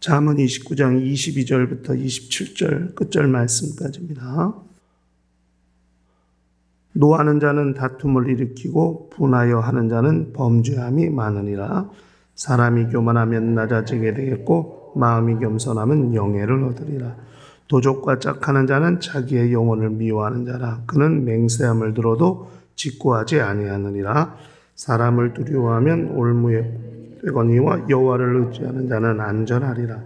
잠언 29장 22절부터 27절 끝절 말씀까지입니다. 노하는 자는 다툼을 일으키고 분하여 하는 자는 범죄함이 많으니라. 사람이 교만하면 낮아지게 되겠고 마음이 겸손하면 영예를 얻으리라. 도적과 짝하는 자는 자기의 영혼을 미워하는 자라. 그는 맹세함을 들어도 직고하지 아니하느니라. 사람을 두려워하면 올무에 되거니와 여호와를 의지하는 자는 안전하리라.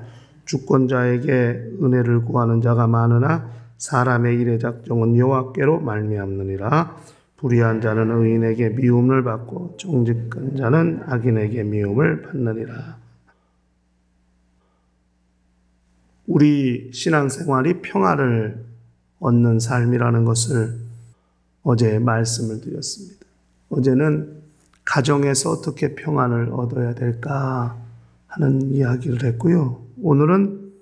주권자에게 은혜를 구하는 자가 많으나 사람의 일의 작정은 여호와께로 말미암느니라. 불의한 자는 의인에게 미움을 받고 정직한 자는 악인에게 미움을 받느니라. 우리 신앙생활이 평화를 얻는 삶이라는 것을 어제 말씀을 드렸습니다. 어제는 가정에서 어떻게 평안을 얻어야 될까 하는 이야기를 했고요. 오늘은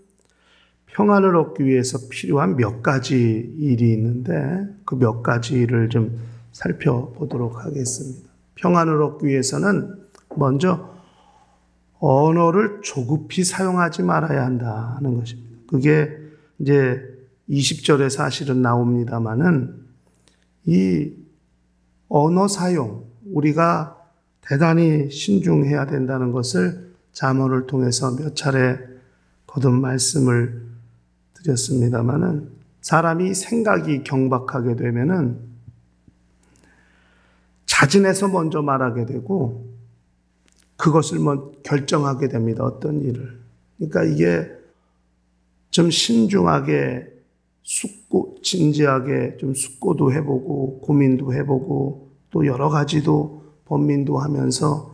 평안을 얻기 위해서 필요한 몇 가지 일이 있는데 그 몇 가지를 좀 살펴보도록 하겠습니다. 평안을 얻기 위해서는 먼저 언어를 조급히 사용하지 말아야 한다는 것입니다. 그게 이제 20절에 사실은 나옵니다만은 이 언어 사용, 우리가 대단히 신중해야 된다는 것을 자문을 통해서 몇 차례 거듭 말씀을 드렸습니다만은 사람이 생각이 경박하게 되면은 자진해서 먼저 말하게 되고 그것을 뭐 결정하게 됩니다. 어떤 일을. 그러니까 이게 좀 신중하게 숙고, 진지하게 좀 숙고도 해보고 고민도 해보고 또 여러 가지도 번민도 하면서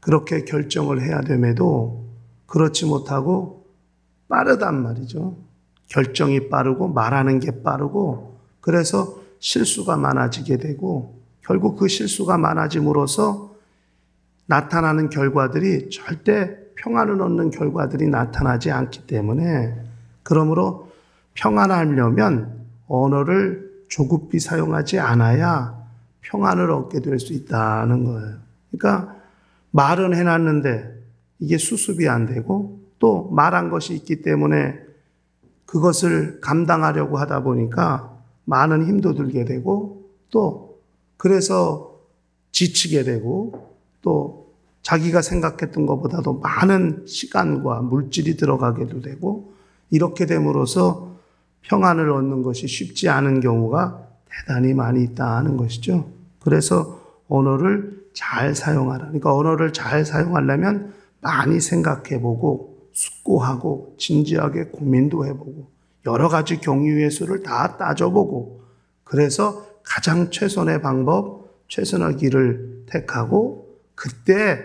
그렇게 결정을 해야 됨에도 그렇지 못하고 빠르단 말이죠. 결정이 빠르고 말하는 게 빠르고 그래서 실수가 많아지게 되고 결국 그 실수가 많아짐으로써 나타나는 결과들이 절대 평안을 얻는 결과들이 나타나지 않기 때문에 그러므로 평안하려면 언어를 조급히 사용하지 않아야 평안을 얻게 될 수 있다는 거예요. 그러니까 말은 해놨는데 이게 수습이 안 되고 또 말한 것이 있기 때문에 그것을 감당하려고 하다 보니까 많은 힘도 들게 되고 또 그래서 지치게 되고 또 자기가 생각했던 것보다도 많은 시간과 물질이 들어가게도 되고 이렇게 됨으로써 평안을 얻는 것이 쉽지 않은 경우가 대단히 많이 있다는 것이죠. 그래서 언어를 잘 사용하라. 그러니까 언어를 잘 사용하려면 많이 생각해 보고 숙고하고 진지하게 고민도 해보고 여러 가지 경유의 수를 다 따져보고 그래서 가장 최선의 방법, 최선의 길을 택하고 그때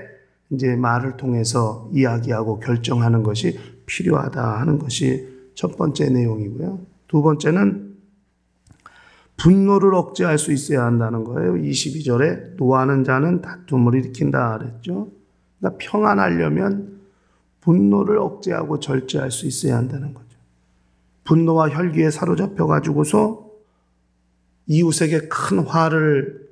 이제 말을 통해서 이야기하고 결정하는 것이 필요하다 하는 것이 첫 번째 내용이고요. 두 번째는 분노를 억제할 수 있어야 한다는 거예요. 22절에 노하는 자는 다툼을 일으킨다 그랬죠. 그러니까 평안하려면 분노를 억제하고 절제할 수 있어야 한다는 거죠. 분노와 혈기에 사로잡혀 가지고서 이웃에게 큰 화를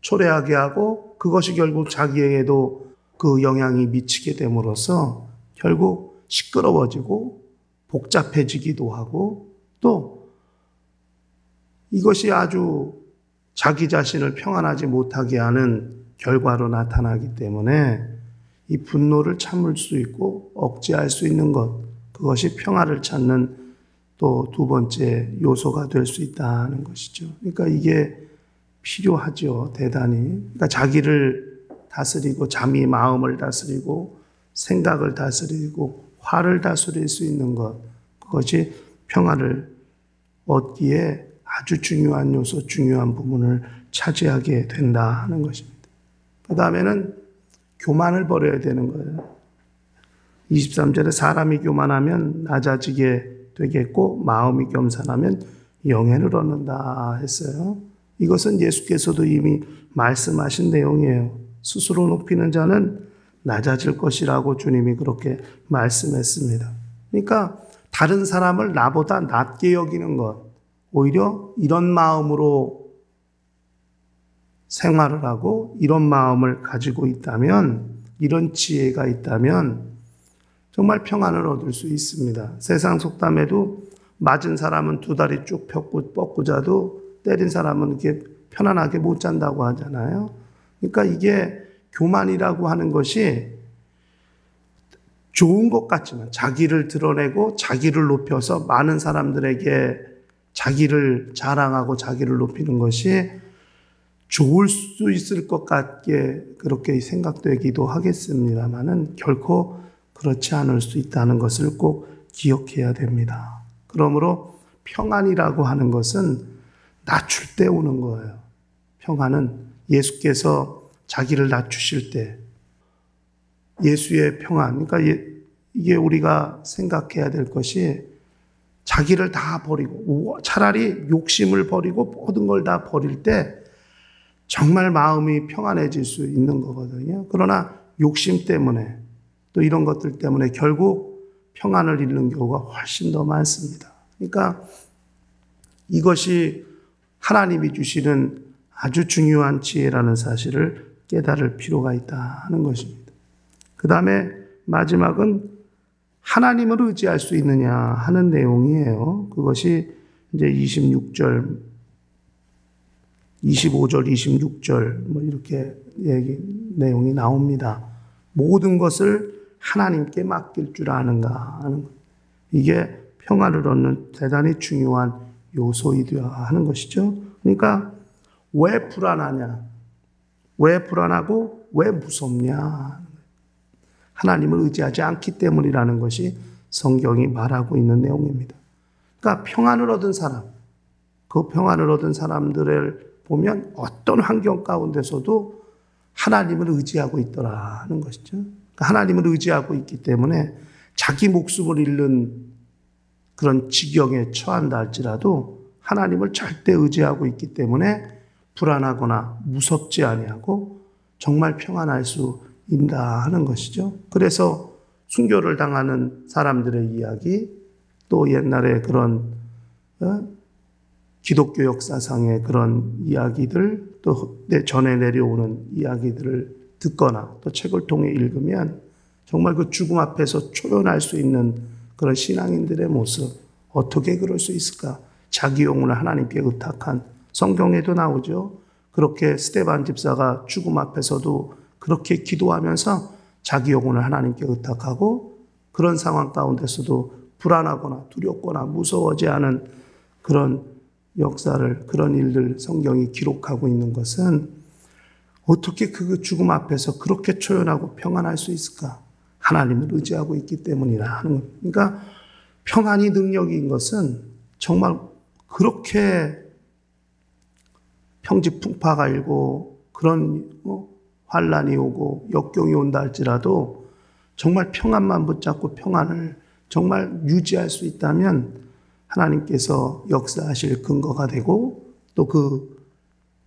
초래하게 하고 그것이 결국 자기에게도 그 영향이 미치게 됨으로써 결국 시끄러워지고 복잡해지기도 하고 또 이것이 아주 자기 자신을 평안하지 못하게 하는 결과로 나타나기 때문에 이 분노를 참을 수 있고 억제할 수 있는 것, 그것이 평화를 찾는 또 두 번째 요소가 될 수 있다는 것이죠. 그러니까 이게 필요하죠, 대단히. 그러니까 자기를 다스리고, 잠이 마음을 다스리고, 생각을 다스리고, 화를 다스릴 수 있는 것, 그것이 평화를 얻기에 아주 중요한 요소, 중요한 부분을 차지하게 된다 하는 것입니다. 그 다음에는 교만을 버려야 되는 거예요. 23절에 사람이 교만하면 낮아지게 되겠고 마음이 겸손하면 영예를 얻는다 했어요. 이것은 예수께서도 이미 말씀하신 내용이에요. 스스로 높이는 자는 낮아질 것이라고 주님이 그렇게 말씀했습니다. 그러니까 다른 사람을 나보다 낮게 여기는 것, 오히려 이런 마음으로 생활을 하고 이런 마음을 가지고 있다면, 이런 지혜가 있다면 정말 평안을 얻을 수 있습니다. 세상 속담에도 맞은 사람은 두 다리 쭉 펴고 뻗고 자도 때린 사람은 이렇게 편안하게 못 잔다고 하잖아요. 그러니까 이게 교만이라고 하는 것이 좋은 것 같지만 자기를 드러내고 자기를 높여서 많은 사람들에게 자기를 자랑하고 자기를 높이는 것이 좋을 수 있을 것 같게 그렇게 생각되기도 하겠습니다만은 결코 그렇지 않을 수 있다는 것을 꼭 기억해야 됩니다. 그러므로 평안이라고 하는 것은 낮출 때 오는 거예요. 평안은 예수께서 자기를 낮추실 때 예수의 평안, 그러니까 이게 우리가 생각해야 될 것이 자기를 다 버리고 차라리 욕심을 버리고 모든 걸 다 버릴 때 정말 마음이 평안해질 수 있는 거거든요. 그러나 욕심 때문에 또 이런 것들 때문에 결국 평안을 잃는 경우가 훨씬 더 많습니다. 그러니까 이것이 하나님이 주시는 아주 중요한 지혜라는 사실을 깨달을 필요가 있다 하는 것입니다. 그 다음에 마지막은 하나님을 의지할 수 있느냐 하는 내용이에요. 그것이 이제 26절, 25절, 26절, 뭐 이렇게 얘기, 내용이 나옵니다. 모든 것을 하나님께 맡길 줄 아는가 하는 것. 이게 평화를 얻는 대단히 중요한 요소이되어야 하는 것이죠. 그러니까 왜 불안하냐? 왜 불안하고 왜 무섭냐? 하나님을 의지하지 않기 때문이라는 것이 성경이 말하고 있는 내용입니다. 그러니까 평안을 얻은 사람, 그 평안을 얻은 사람들을 보면 어떤 환경 가운데서도 하나님을 의지하고 있더라 하는 것이죠. 그러니까 하나님을 의지하고 있기 때문에 자기 목숨을 잃는 그런 지경에 처한다 할지라도 하나님을 절대 의지하고 있기 때문에 불안하거나 무섭지 아니하고 정말 평안할 수 있다 하는 것이죠. 그래서 순교를 당하는 사람들의 이야기, 또 옛날에 그런 어? 기독교 역사상의 그런 이야기들, 또내 전에 내려오는 이야기들을 듣거나 또 책을 통해 읽으면 정말 그 죽음 앞에서 초연할 수 있는 그런 신앙인들의 모습, 어떻게 그럴 수 있을까? 자기 영혼을 하나님께 의탁한 성경에도 나오죠. 그렇게 스테반 집사가 죽음 앞에서도 그렇게 기도하면서 자기 영혼을 하나님께 의탁하고 그런 상황 가운데서도 불안하거나 두렵거나 무서워지 않은 그런 역사를 그런 일들 성경이 기록하고 있는 것은 어떻게 그 죽음 앞에서 그렇게 초연하고 평안할 수 있을까? 하나님을 의지하고 있기 때문이라 하는 것. 그러니까 평안이 능력인 것은 정말 그렇게 평지 풍파가 일고 그런 어, 환란이 오고 역경이 온다 할지라도 정말 평안만 붙잡고 평안을 정말 유지할 수 있다면 하나님께서 역사하실 근거가 되고 또 그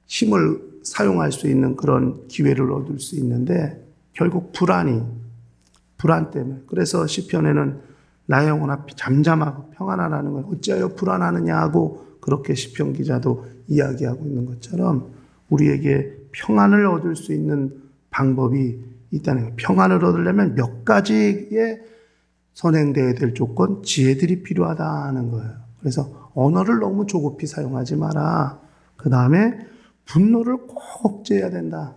힘을 사용할 수 있는 그런 기회를 얻을 수 있는데 결국 불안이 불안 때문에. 그래서 시편에는 나의 영혼 앞이 잠잠하고 평안하라는 걸 어찌하여 불안하느냐 하고 그렇게 시편 기자도 이야기하고 있는 것처럼 우리에게 평안을 얻을 수 있는 방법이 있다는 거예요. 평안을 얻으려면 몇 가지의 선행되어야 될 조건, 지혜들이 필요하다는 거예요. 그래서 언어를 너무 조급히 사용하지 마라. 그 다음에 분노를 꼭 억제해야 된다.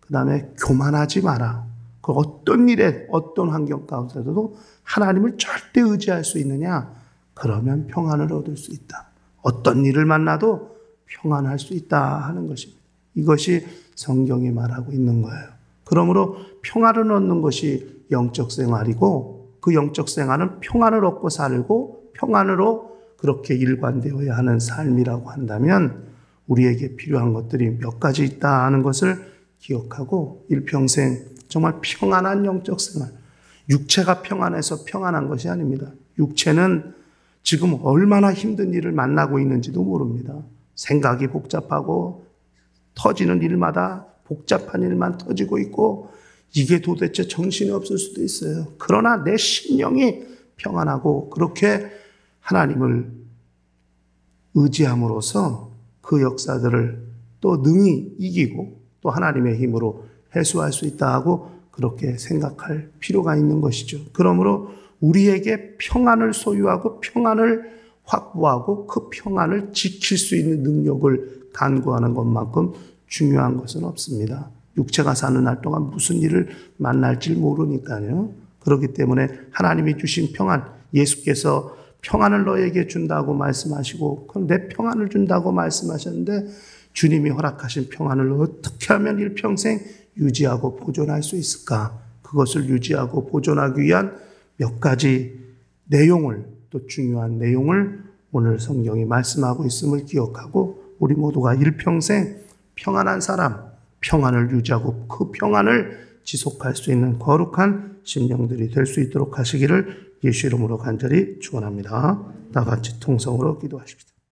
그 다음에 교만하지 마라. 그 어떤 일에, 어떤 환경 가운데서도 하나님을 절대 의지할 수 있느냐? 그러면 평안을 얻을 수 있다. 어떤 일을 만나도 평안할 수 있다 하는 것입니다. 이것이 성경이 말하고 있는 거예요. 그러므로 평안을 얻는 것이 영적 생활이고 그 영적 생활은 평안을 얻고 살고 평안으로 그렇게 일관되어야 하는 삶이라고 한다면 우리에게 필요한 것들이 몇 가지 있다 하는 것을 기억하고 일평생 정말 평안한 영적 생활, 육체가 평안해서 평안한 것이 아닙니다. 육체는 지금 얼마나 힘든 일을 만나고 있는지도 모릅니다. 생각이 복잡하고 터지는 일마다 복잡한 일만 터지고 있고 이게 도대체 정신이 없을 수도 있어요. 그러나 내 심령이 평안하고 그렇게 하나님을 의지함으로써 그 역사들을 또 능히 이기고 또 하나님의 힘으로 해소할 수 있다 하고 그렇게 생각할 필요가 있는 것이죠. 그러므로 우리에게 평안을 소유하고 평안을 확보하고 그 평안을 지킬 수 있는 능력을 간구하는 것만큼 중요한 것은 없습니다. 육체가 사는 날 동안 무슨 일을 만날지 모르니까요. 그렇기 때문에 하나님이 주신 평안, 예수께서 평안을 너에게 준다고 말씀하시고, 그럼 내 평안을 준다고 말씀하셨는데, 주님이 허락하신 평안을 어떻게 하면 일평생 유지하고 보존할 수 있을까? 그것을 유지하고 보존하기 위한 몇 가지 내용을, 또 중요한 내용을 오늘 성경이 말씀하고 있음을 기억하고, 우리 모두가 일평생 평안한 사람, 평안을 유지하고 그 평안을 지속할 수 있는 거룩한 심령들이 될 수 있도록 하시기를 예수 이름으로 간절히 축원합니다. 다 같이 통성으로 기도하십시다.